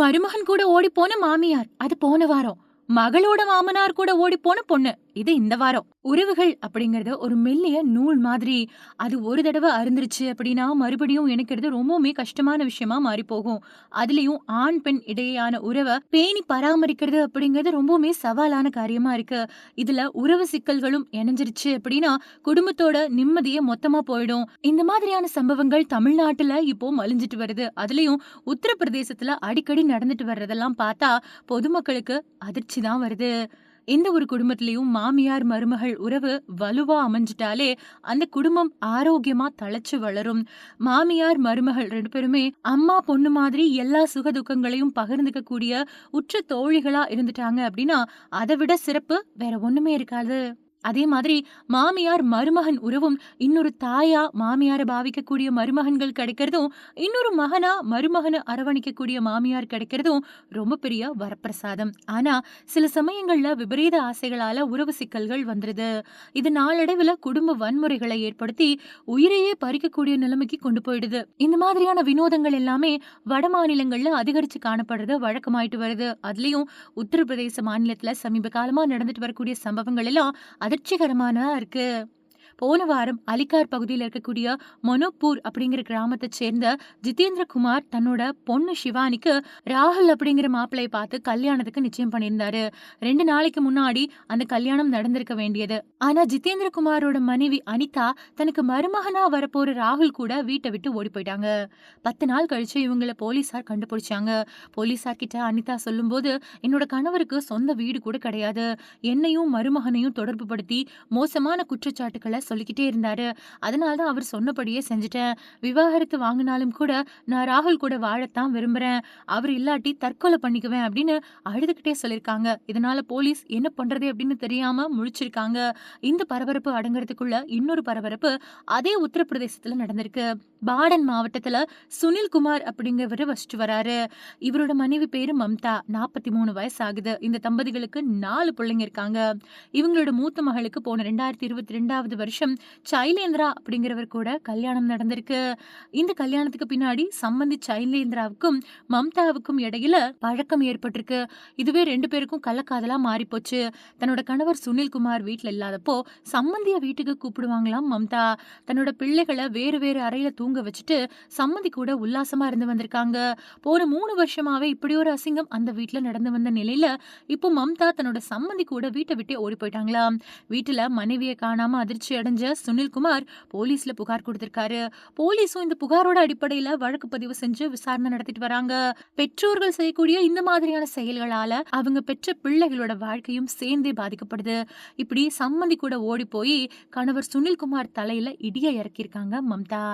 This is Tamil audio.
மருமகன் கூட ஓடி போன மாமியார். அது போன வாரம். மகளோட மாமனார் கூட ஓடி போன பொண்ணு. இது இந்த வாரம். உறவுகள் அப்படிங்கறது ஒரு மெல்லிய நூல் மாதிரி. அது ஒரு தடவை அருந்துருச்சு அப்படின்னா மறுபடியும் இணைக்கிறது ரொம்பவுமே கஷ்டமான விஷயமா மாறி போகும் அதுலயும் ஆண் பெண் இடையேயான உறவை பேணி பராமரிக்கிறது அப்படிங்கிறது ரொம்பவுமே சவாலான காரியமா இருக்கு. இதுல உறவு சிக்கல்களும் இணைஞ்சிருச்சு அப்படின்னா குடும்பத்தோட நிம்மதியே மொத்தமா போயிடும். இந்த மாதிரியான சம்பவங்கள் தமிழ்நாட்டுல இப்போ மலிஞ்சிட்டு வருது. அதுலயும் உத்தரப்பிரதேசத்துல அடிக்கடி நடந்துட்டு வர்றதெல்லாம் பார்த்தா பொதுமக்களுக்கு அதிர்ச்சி தான் வருது. எந்த ஒரு குடும்பத்திலையும் மாமியார் மருமகள் உறவு வலுவா அமைஞ்சிட்டாலே அந்த குடும்பம் ஆரோக்கியமா தழைச்சு வளரும். மாமியார் மருமகள் ரெண்டு பேருமே அம்மா பொண்ணு மாதிரி எல்லா சுக துக்கங்களையும் பகிர்ந்துக்க கூடிய உற்ற தோழிகளா இருந்துட்டாங்க அப்படின்னா அதை விட சிறப்பு வேற ஒண்ணுமே இருக்காது. அதே மாதிரி மாமியார் மருமகன் உறவும் இன்னொரு தாயா மாமியாரை பாவிக்கக்கூடிய மருமகன்கள் கிடைக்கிறதும் இன்னொரு மகனா மருமகனை அரவணைக்கக்கூடிய மாமியார் கிடைக்கிறதும் ரொம்ப பெரிய வரப்பிரசாதம். ஆனா சில சமயங்கள்ல விபரீத ஆசைகளால உறவு சிக்கல்கள் வந்துருது. இது நாளடைவுல குடும்ப வன்முறைகளை ஏற்படுத்தி உயிரையே பறிக்கக்கூடிய நிலைமைக்கு கொண்டு போயிடுது. இந்த மாதிரியான வினோதங்கள் எல்லாமே வட மாநிலங்கள்ல அதிகரிச்சு காணப்படுறது வழக்கமாயிட்டு வருது. அதுலயும் உத்தரப்பிரதேச மாநிலத்துல சமீப காலமா நடந்துட்டு வரக்கூடிய சம்பவங்கள் எல்லாம் அதிர்ச்சிகரமான இருக்கு? போன வாரம் அலிகார் பகுதியில் இருக்கக்கூடிய மொனோப்பூர் அப்படிங்கிற கிராமத்தை சேர்ந்த ஜிதேந்திர குமார் தன்னோட பொண்ணு சிவானிக்கு ராகுல் அப்படிங்கிற மாப்பிள்ளையை பார்த்து கல்யாணத்துக்கு நிச்சயம் பண்ணியிருந்தாரு. ரெண்டு நாளைக்கு முன்னாடி அந்த கல்யாணம் நடந்திருக்க வேண்டியது. ஆனா ஜிதேந்திர குமாரோட மனைவி அனிதா தனக்கு மருமகனா வரப்போற ராகுல் கூட வீட்டை விட்டு ஓடி போயிட்டாங்க. பத்து நாள் கழிச்சு இவங்கள போலீசார் கண்டுபிடிச்சாங்க. போலீசார் கிட்ட அனிதா சொல்லும்போது என்னோட கணவருக்கு சொந்த வீடு கூட கிடையாது. என்னையும் மருமகனையும் தொடர்பு படுத்தி மோசமான குற்றச்சாட்டுகளை சொல்லிக்கிட்டே இருந்தாரு. அதனால தான் அவர் சொன்னபடியே செஞ்சுட்டேன். விவாகரத்து வாங்கினாலும் கூட நான் ராகுல் கூட வாழத்தான் விரும்புறேன். அவர் இல்லாட்டி தற்கொலை பண்ணிக்குவேன் அப்படின்னு அழுதுகிட்டே சொல்லியிருக்காங்க. இதனால போலீஸ் என்ன பண்றது அப்படின்னு தெரியாம முழிச்சிருக்காங்க. இந்த பரபரப்பு அடங்குறதுக்குள்ள இன்னொரு பரபரப்பு அதே உத்தரப்பிரதேசத்துல நடந்திருக்கு. பாடன் மாவட்டத்துல சுனில் குமார் அப்படிங்கிறவர் வசிச்சு வராரு. இவரோட மனைவி பேரு மம்தா நாற்பத்தி மூணு வயசு ஆகுது இந்த தம்பதிகளுக்கு நாலு பிள்ளைங்க இருக்காங்க. இவங்களோட மூத்த மகளுக்கு போன ரெண்டாயிரத்தி இருபத்தி ரெண்டாவது வருஷம் சைலேந்திரா அப்படிங்கிறவர் கூட கல்யாணம் நடந்திருக்கு. இந்த கல்யாணத்துக்கு பின்னாடி சம்பந்தி சைலேந்திராவுக்கும் மம்தாவுக்கும் இடையில பழக்கம் ஏற்பட்டிருக்கு. இதுவே ரெண்டு பேருக்கும் கள்ளக்காதலா மாறிப்போச்சு. தன்னோட கணவர் சுனில்குமார் வீட்டில் இல்லாதப்போ சம்பந்திய வீட்டுக்கு கூப்பிடுவாங்களாம் மம்தா. தன்னோட பிள்ளைகளை வேறு வேறு அறையில தூங்க வச்சுட்டு சம்மதி கூட உல்லாசமா இருந்து வந்திருக்காங்க. போன மூணு வருஷமாவே இப்படி ஒரு அசிங்கம் அந்த வீட்ல நடந்து வந்த நிலையில இப்போ மம்தா தன்னோட சம்மந்தி கூட வீட்டை விட்டே ஓடி போயிட்டாங்களாம் வீட்டுல மனைவியை காணாம அதிர்ச்சி அடைஞ்ச சுனில்குமார் போலீஸ்ல புகார் கொடுத்திருக்காரு. போலீஸும் இந்த புகாரோட அடிப்படையில வழக்கு பதிவு செஞ்சு விசாரணை நடத்திட்டு வராங்க. பெற்றோர்கள் செய்யக்கூடிய இந்த மாதிரியான செயல்களால அவங்க பெற்ற பிள்ளைகளோட வாழ்க்கையும் சேர்ந்தே பாதிக்கப்படுது. இப்படி சம்மந்தி கூட ஓடி போய் கணவர் சுனில்குமார் தலையில இடிய இறக்கியிருக்காங்க மம்தா.